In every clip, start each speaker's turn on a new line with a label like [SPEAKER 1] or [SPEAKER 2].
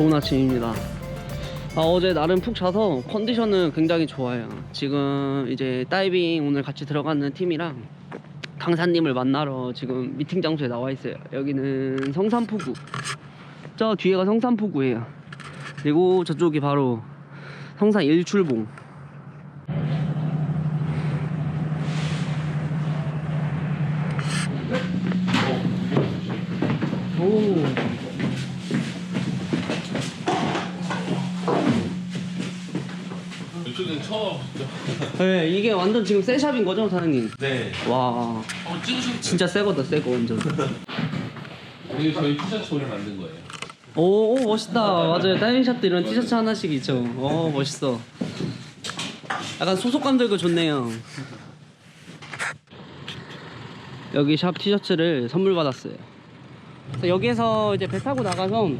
[SPEAKER 1] 좋은 아침입니다. 아, 어제 나름 푹 자서 컨디션은 굉장히 좋아요. 지금 이제 다이빙 오늘 같이 들어가는 팀이랑 강사님을 만나러 지금 미팅 장소에 나와 있어요. 여기는 성산포구. 저 뒤에가 성산포구예요. 그리고 저쪽이 바로 성산 일출봉. 오.
[SPEAKER 2] 이쪽은 처음.
[SPEAKER 1] 네, 이게 완전 지금 새샵인 거죠, 사장님?
[SPEAKER 2] 네.
[SPEAKER 1] 와,
[SPEAKER 2] 어 찍으신
[SPEAKER 1] 진짜 새 거다, 새 거, 완전.
[SPEAKER 2] 이게 저희 티셔츠 오늘 만든 거예요.
[SPEAKER 1] 오, 오, 멋있다. 맞아요. 다이빙샵도 이런 티셔츠 하나씩 있죠. 오, 멋있어. 약간 소속감 들고 좋네요. 여기 샵 티셔츠를 선물 받았어요. 그래서 여기에서 이제 배 타고 나가서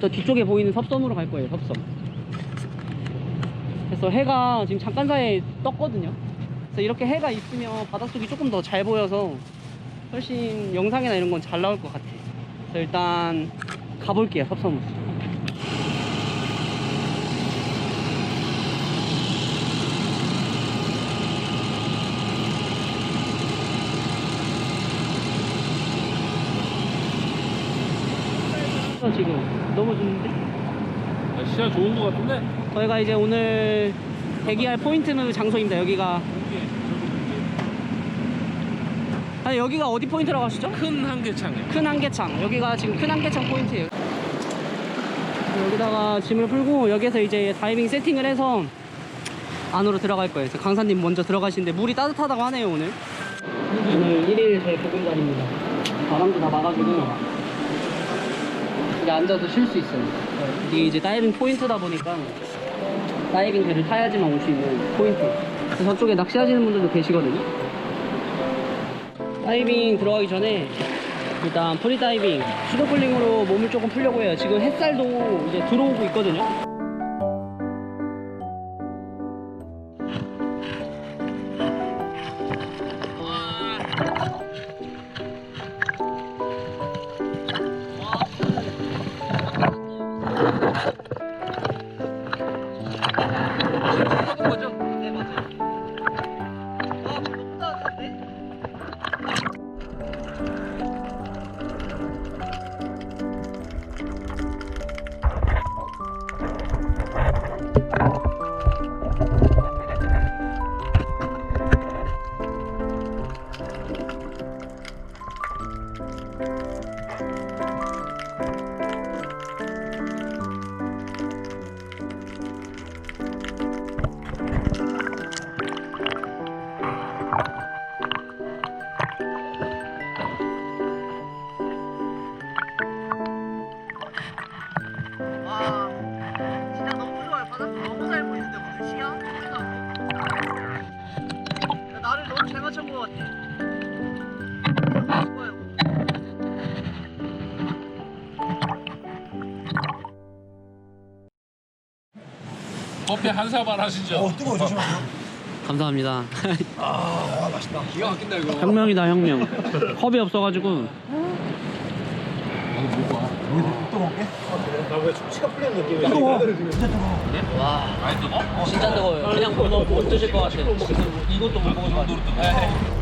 [SPEAKER 1] 저 뒤쪽에 보이는 섭섬으로 갈 거예요, 섭섬. 그래서 해가 지금 잠깐 사이에 떴거든요. 그래서 이렇게 해가 있으면 바닷속이 조금 더 잘 보여서 훨씬 영상이나 이런 건 잘 나올 것 같아요. 그래서 일단 가볼게요, 섭섬으로. 지금 좋은데?
[SPEAKER 2] 아, 시야 좋은 거 같은데?
[SPEAKER 1] 저희가 이제 오늘 대기할 포인트 장소입니다. 여기가 아니 여기가 어디 포인트라고 하시죠?
[SPEAKER 2] 큰 한계창이요.
[SPEAKER 1] 큰 한계창 여기가 지금 큰 한계창 포인트예요 여기다가 짐을 풀고 여기에서 이제 다이빙 세팅을 해서 안으로 들어갈 거예요 그래서 강사님 먼저 들어가시는데 물이 따뜻하다고 하네요 오늘 오늘 1일 저희 보금자리입니다 바람도 다 막아주고 여기 앉아서 쉴 수 있어요. 이게 이제 다이빙 포인트다 보니까 다이빙 배를 타야지만 올 수 있는 포인트. 그래서 저쪽에 낚시하시는 분들도 계시거든요. 다이빙 들어가기 전에 일단 프리다이빙 수도클링으로 몸을 조금 풀려고 해요. 지금 햇살도 이제 들어오고 있거든요 나를 너무 잘 맞춘 것 같아
[SPEAKER 2] 커피 한 사발 하시죠.
[SPEAKER 3] 어 뜨거워 조심하세요.
[SPEAKER 1] 감사합니다
[SPEAKER 3] 아 맛있다.
[SPEAKER 2] 기가 막힌다 이거.
[SPEAKER 1] 혁명이다 혁명 컵이 없어가지고
[SPEAKER 3] 여기 또 먹게? 나왜 숙취가 풀리는 느낌이야? 뜨거워. 진짜 뜨거워.
[SPEAKER 1] 와 진짜 뜨거워요 그냥 못, 먹- 못 드실 것 같아요 지금 이것도 못 먹을 것 같아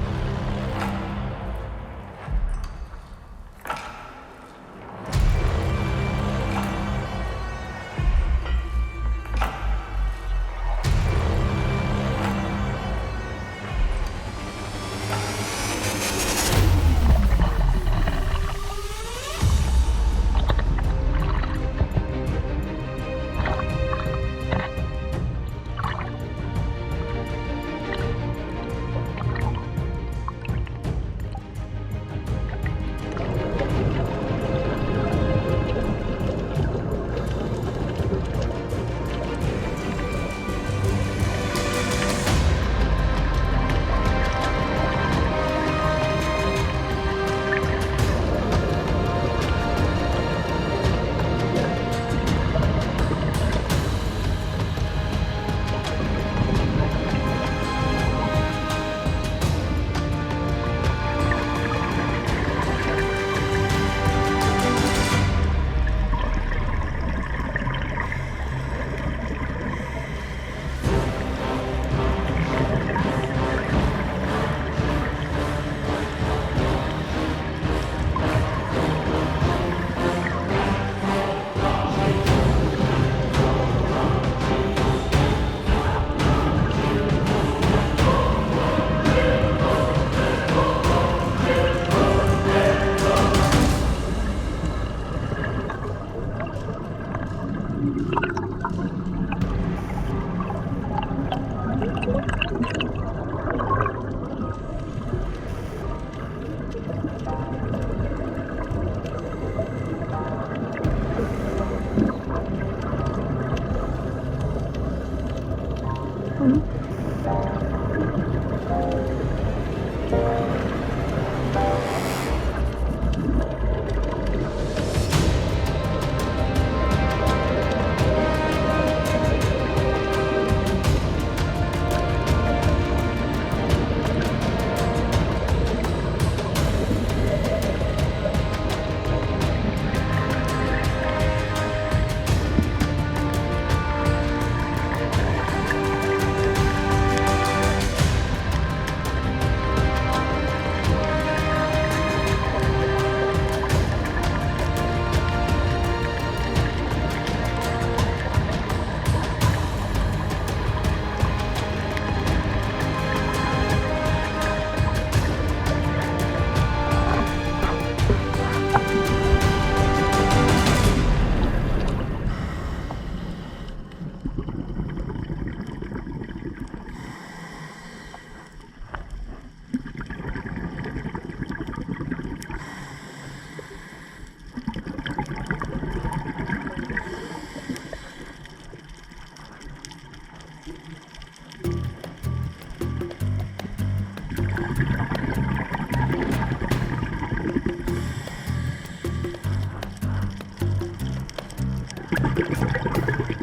[SPEAKER 1] どうぞ。